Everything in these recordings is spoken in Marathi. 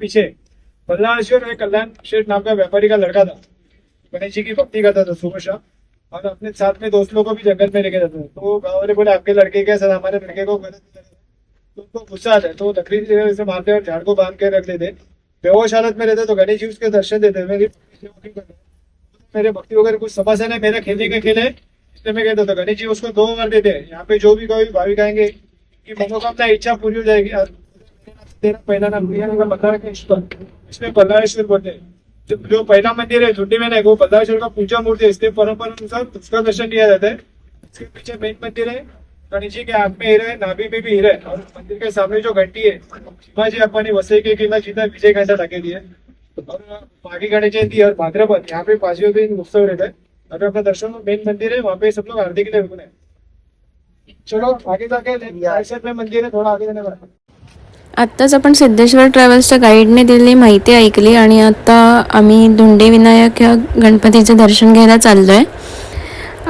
पीछे। बल्लाश्वर एक कल्याण शेठ नाम का व्यापारी का लड़का था। गणेश जी की भक्ति करता था सुबह शाम। और अपने साथ में दोस्त लोग को भी जंगल में लेके जाता था। तो गाँव वाले बोले, आपके लड़के के सर हमारे लड़के को तो उनको गुस्सा आता है। तो लकड़ी से मारते और झाड़ को बाँध के रख देते। बेहोश हालत में रहते तो गणेश जी उसके दर्शन देते। मेरी? मेरे भक्ति वगैरह कुछ समझ है नहीं। मेरा खेलने का खेल है। इसलिए मैं कहता था, गणेश जी उसको दो बार देते हैं। यहाँ पे जो भी कोई भाविक आएँगे कि मनोकामना इच्छा पूरी हो जाएगी। का बल्लारेश्वर इसमें बल्लारेश्वर बोलते हैं। जो, पहला मंदिर है झुंडी में ना वो बल्लारेश्वर का पूजा मूर्ति है इसलिए परंपरा अनुसार उसका दर्शन किया जाता है। इसके पीछे मेन मंदिर है गणेश जी के हाथ में हीरा है नाभि में भी हीरा है और मंदिर के सामने जो घंटी है शिवाजी अपनी वसई के किला जितना विजय घंटा टाकेली है और माघी गणेश जयंती और भाद्रपद यहाँ पे पाँचवें दिन उत्सव रहता है। अगर अपना दर्शन मेन मंदिर है वहाँ पे सब लोग आरती के लिए रुकने चलो आगे जाके में मंदिर है थोड़ा आगे जाने का आत्ताच आपण सिद्धेश्वर ट्रॅव्हल्सच्या गाईडने दिलेली माहिती ऐकली आणि आता आम्ही धुंडे विनायक या गणपतीचं दर्शन घ्यायला चाललो आहे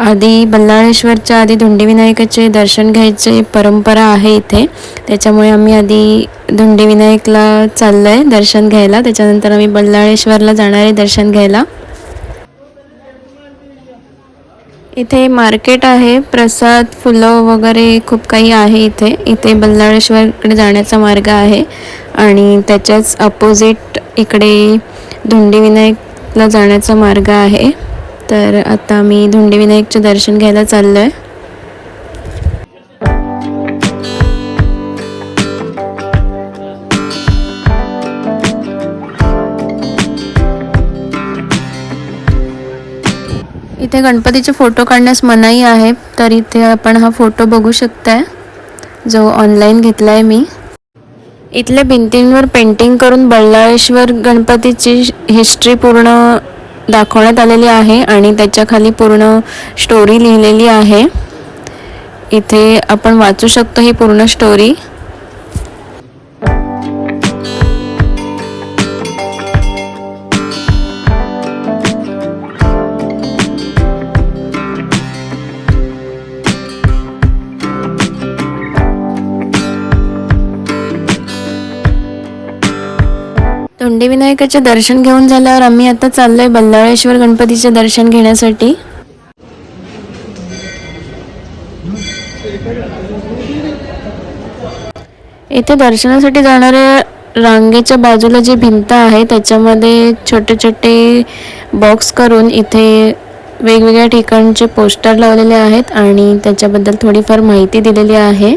आधी बल्लाळेश्वरच्या आधी धुंडी विनायकाचे दर्शन घ्यायचे परंपरा आहे इथे. त्याच्यामुळे आम्ही आधी धुंडीविनायकला चाललो आहे दर्शन घ्यायला. त्याच्यानंतर आम्ही बल्लाळेश्वरला जाणार आहे दर्शन घ्यायला. इथे मार्केट आहे प्रसाद फुलं वगैरे खूप काही आहे इथे. इथे बल्लाळेश्वरकडे जाण्याचा मार्ग आहे आणि त्याच्याच अपोजिट इकडे धुंडीविनायकला जाण्याचा मार्ग आहे. तर आता मी धुंडीविनायकचे दर्शन घ्यायला चाललो आहे इथे गणपतीचे फोटो काढण्यास मनाई आहे तर इथे आपण हा फोटो बघू शकताय जो ऑनलाईन घेतला आहे मी. इथल्या भिंतींवर पेंटिंग करून बल्लाळेश्वर गणपतीची हिस्ट्री पूर्ण दाखवण्यात आलेली आहे आणि त्याच्याखाली पूर्ण स्टोरी लिहिलेली आहे. इथे आपण वाचू शकतो ही पूर्ण स्टोरी तोंडी विनायकाचे दर्शन घेऊन झाल्यावर आम्ही आता चाललोय बल्लाळेश्वर गणपतीचे दर्शन घेण्यासाठी. इथे दर्शनासाठी जाणाऱ्या रांगेच्या बाजूला जी भिंत आहे त्याच्यामध्ये छोटे छोटे बॉक्स करून इथे वेगवेगळ्या ठिकाणचे पोस्टर लावलेले आहेत आणि त्याच्याबद्दल थोडीफार माहिती दिलेली आहे.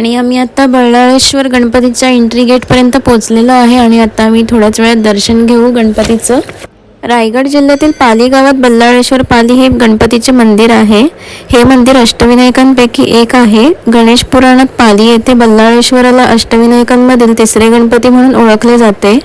आणि आम्ही आता बल्लाळेश्वर गणपतीच्या एंट्री गेटपर्यंत पोचलेलो आहे आणि आता आम्ही थोड्याच वेळात दर्शन घेऊ गणपतीचं. रायगड जिल्ह्यातील पाली गावात बल्लाळेश्वर पाली हे गणपतीचे मंदिर आहे. हे मंदिर अष्टविनायकांपैकी एक आहे. गणेश पुराणात पाली येथे बल्लाळेश्वराला अष्टविनायकांमधील तिसरे गणपती म्हणून ओळखले जाते.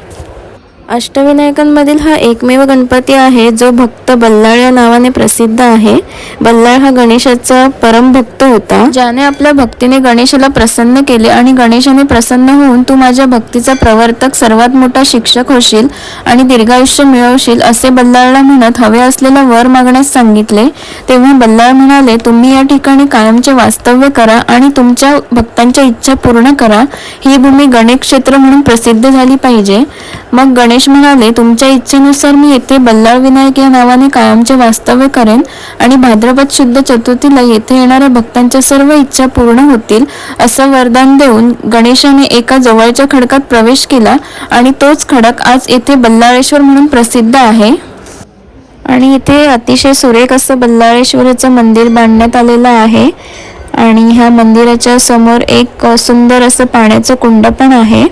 अष्टविनायकांमधील हा एकमेव गणपती आहे जो भक्त बल्लाळ या नावाने प्रसिद्ध आहे. बल्लाळ हा गणेशाचा परम भक्त होता. ज्याने आपल्या भक्तीने गणेशाला प्रसन्न केले आणि गणेशाने प्रसन्न होऊन तू माझ्या भक्तीचा प्रवर्तक सर्वात मोठा शिक्षक होशील आणि दीर्घायुष्य मिळवशील असे बल्लाळला म्हणत हवे असलेला वर मागण्यास सांगितले. तेव्हा बल्लाळ म्हणाले तुम्ही या ठिकाणी कायमचे वास्तव्य करा आणि तुमच्या भक्तांच्या इच्छा पूर्ण करा. ही भूमी गणेश क्षेत्र म्हणून प्रसिद्ध झाली पाहिजे. मग गणेश म्हणाले तुमच्या इच्छेनुसार मी येथे बल्लाळ विनायक या नावाने कायमचे वास्तव्य करेन आणि भाद्रपद शुद्ध चतुर्थीला येथे येणाऱ्या भक्तांच्या सर्व इच्छा पूर्ण होतील असं वरदान देऊन गणेशाने एका जवळच्या खडकात प्रवेश केला आणि तोच खडक आज येथे बल्लाळेश्वर म्हणून प्रसिद्ध आहे. आणि इथे अतिशय सुरेख असं बल्लाळेश्वराचं मंदिर बांधण्यात आलेलं आहे. आणि ह्या मंदिराच्या समोर एक सुंदर असं पाण्याचं कुंड पण आहे.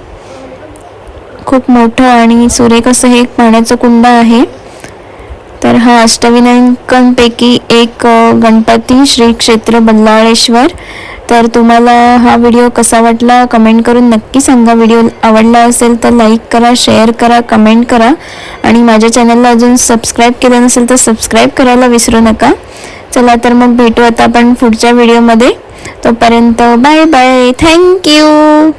खूप मोठं आणि सुरेख असं हे एक पाण्याचं कुंड आहे. तर हा अष्टविनायकांपैकी एक गणपती श्री क्षेत्र बल्लाळेश्वर तर तुम्हाला हा व्हिडिओ कसा वाटला कमेंट करून नक्की सांगा. व्हिडिओ आवडला असेल तर लाईक करा शेअर करा कमेंट करा. आणि माझ्या चॅनलला अजून सबस्क्राईब केलं नसेल तर सबस्क्राईब करायला विसरू नका. चला तर मग भेटू आता आपण पुढच्या व्हिडिओमध्ये. तोपर्यंत बाय बाय. थँक्यू